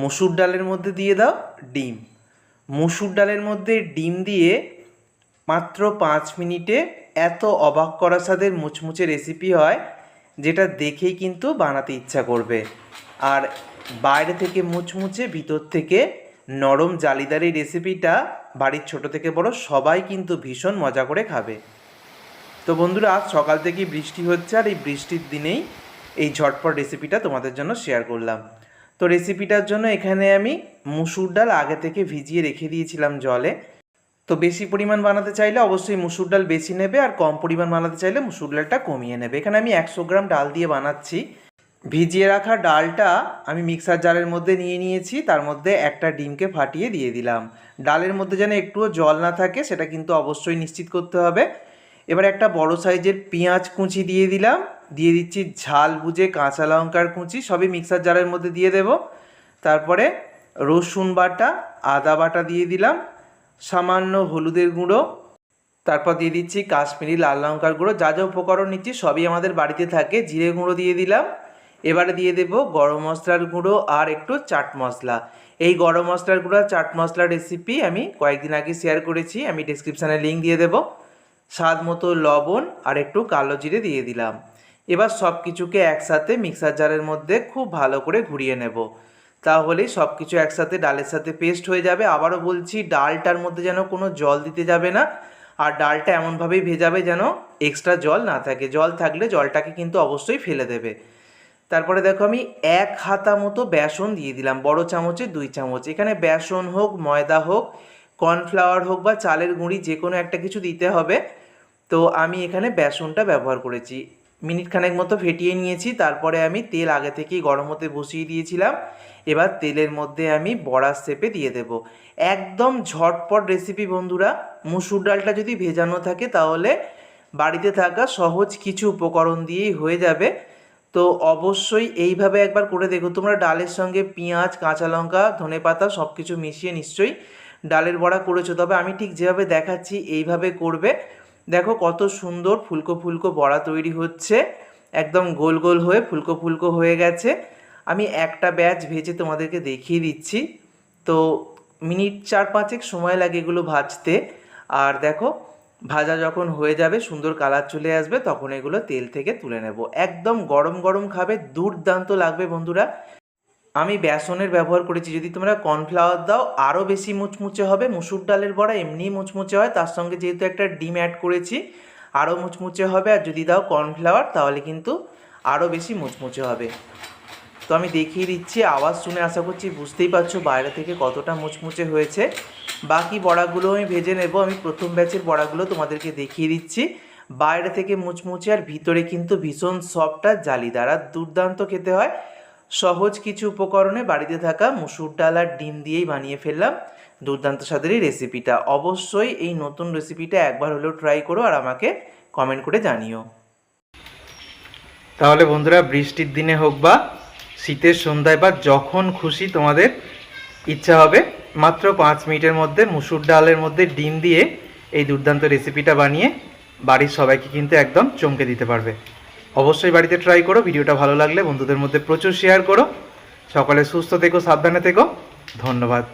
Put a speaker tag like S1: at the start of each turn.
S1: মসুর ডালের মধ্যে দিয়ে দাও ডিম। মসুর ডালের মধ্যে ডিম দিয়ে মাত্র পাঁচ মিনিটে এত অবাক করা স্বাদের মুচমুচে রেসিপি হয়, যেটা দেখেই কিন্তু বানাতে ইচ্ছা করবে। আর বাইরে থেকে মুচমুচে ভিতর থেকে নরম জালিদার রেসিপিটা বাড়ির ছোট থেকে বড় সবাই কিন্তু ভীষণ মজা করে খাবে। তো বন্ধুরা, আজ সকাল থেকেই বৃষ্টি হচ্ছে আর এই বৃষ্টির দিনেই এই ঝটপট রেসিপিটা তোমাদের জন্য শেয়ার করলাম। তো রেসিপিটার জন্য এখানে আমি মুসুর ডাল আগে থেকে ভিজিয়ে রেখে দিয়েছিলাম জলে। তো বেশি পরিমাণ বানাতে চাইলে অবশ্যই মুসুর ডাল বেশি নেবে আর কম পরিমাণ বানাতে চাইলে মুসুর ডালটা কমিয়ে নেবে। এখানে আমি একশো গ্রাম ডাল দিয়ে বানাচ্ছি। ভিজিয়ে রাখা ডালটা আমি মিক্সার জারের মধ্যে নিয়ে নিয়েছি, তার মধ্যে একটা ডিমকে ফাটিয়ে দিয়ে দিলাম। ডালের মধ্যে যেন একটুও জল না থাকে, সেটা কিন্তু অবশ্যই নিশ্চিত করতে হবে। এবার একটা বড় সাইজের পেঁয়াজ কুচি দিয়ে দিলাম। দিয়ে দিচ্ছি ঝাল বুঝে, কাঁচা লঙ্কার কুচি, সবই মিক্সার জারের মধ্যে দিয়ে দেব। তারপরে রসুন বাটা, আদা বাটা দিয়ে দিলাম, সামান্য হলুদের গুঁড়ো। তারপর দিয়ে দিচ্ছি কাশ্মীরি লাল লঙ্কার গুঁড়ো। যা যা উপকরণ নিচ্ছি সবই আমাদের বাড়িতে থাকে, জিরে গুঁড়ো দিয়ে দিলাম। এবারে দিয়ে দেব গরম মশলার গুঁড়ো আর একটু চাট মশলা। এই গরম মশলার গুঁড়ো চাট মশলার রেসিপি আমি কয়েকদিন আগে শেয়ার করেছি, আমি ডিসক্রিপশানে লিঙ্ক দিয়ে দেবো। স্বাদ মতো লবণ আর একটু কালো জিরে দিয়ে দিলাম। এবার সব কিছুকে একসাথে মিক্সার জারের মধ্যে খুব ভালো করে ঘুরিয়ে নেব। তাহলেই সব কিছু একসাথে ডালের সাথে পেস্ট হয়ে যাবে। আবারও বলছি, ডালটার মধ্যে যেন কোনো জল দিতে যাবে না। আর ডালটা এমনভাবেই ভেজাবে যেন এক্সট্রা জল না থাকে। জল থাকলে জলটাকে কিন্তু অবশ্যই ফেলে দেবে। তারপরে দেখো আমি এক হাতা মতো বেসন দিয়ে দিলাম। বড় চামচে দুই চামচ। এখানে বেসন হোক, ময়দা হোক, কর্নফ্লাওয়ার হোক বা চালের গুঁড়ি যে কোনো একটা কিছু দিতে হবে। তো আমি এখানে বেসনটা ব্যবহার করেছি। মিনিট খানেক মতো ফেটিয়ে নিয়েছি, তারপরে আমি তেল আগে থেকেই গরম হতে বসিয়ে দিয়েছিলাম। এবার তেলের মধ্যে আমি বড়ার শেপে দিয়ে দেব। একদম ঝটপট রেসিপি বন্ধুরা, মুসুর ডালটা যদি ভেজানো থাকে তাহলে বাড়িতে থাকা সহজ কিছু উপকরণ দিয়েই হয়ে যাবে। তো অবশ্যই এইভাবে একবার করে দেখো, তোমরা ডালের সঙ্গে পেঁয়াজ, কাঁচা লঙ্কা, ধনে পাতা সব কিছু মিশিয়ে নিশ্চয়ই ডালের বড়া করেছ। তবে আমি ঠিক যেভাবে দেখাচ্ছি, এইভাবে করবে। দেখো কত সুন্দর ফুলকো ফুলকো বড়া তৈরি হচ্ছে। একদম গোল গোল হয়ে ফুলকো ফুলকো হয়ে গেছে। আমি একটা ব্যাচ ভেজে তোমাদেরকে দেখিয়ে দিচ্ছি। তো মিনিট চার পাঁচেক সময় লাগে এগুলো ভাজতে। আর দেখো, ভাজা যখন হয়ে যাবে, সুন্দর কালার চলে আসবে, তখন এগুলো তেল থেকে তুলে নেব। একদম গরম গরম খাবে, দুর্দান্ত লাগবে বন্ধুরা। আমি বেসনের ব্যবহার করেছি। যদি তোমরা কর্নফ্লাওয়ার দাও আরও বেশি মুচমুচে হবে। মুসুর ডালের বড়া এমনিই মুচমুচে হয়। তার সঙ্গে যেহেতু একটা ডিম অ্যাড করেছি আরও মুচমুচে হবে। আর যদি দাও কর্নফ্লাওয়ার, তাহলে কিন্তু আরও বেশি মুচমুচে হবে। তো আমি দেখিয়ে দিচ্ছি, আওয়াজ শুনে আশা করছি বুঝতেই পারছ বাইরে থেকে কতটা মুচমুচে হয়েছে। বাকি বড়াগুলো আমি ভেজে নেব। আমি প্রথম ব্যাচের বড়াগুলো তোমাদেরকে দেখিয়ে দিচ্ছি। বাইরে থেকে মুচমুচে আর ভিতরে কিন্তু ভীষণ সফট আর জালিদার। আর দুর্দান্ত খেতে হয়। সহজ কিছু উপকরণে বাড়িতে থাকা মুসুর ডাল আর ডিম দিয়েই বানিয়ে ফেললাম। দুর্দান্ত স্বাদের এই রেসিপিটা অবশ্যই এই নতুন রেসিপিটা একবার হলেও ট্রাই করো আর আমাকে কমেন্ট করে জানিও। তাহলে বন্ধুরা, বৃষ্টির দিনে হোক বা শীতের সন্ধ্যায় বা যখন খুশি তোমাদের ইচ্ছা হবে, মাত্র পাঁচ মিনিটের মধ্যে মুসুর ডালের মধ্যে ডিম দিয়ে এই দুর্দান্ত রেসিপিটা বানিয়ে বাড়ির সবাইকে কিন্তু একদম চমকে দিতে পারবে। অবশ্যই বাড়িতে ট্রাই করো, ভিডিওটা ভালো লাগলে বন্ধুদের মধ্যে প্রচুর শেয়ার করো। সকলে সুস্থ থেকো, সাবধানে থেকো। ধন্যবাদ।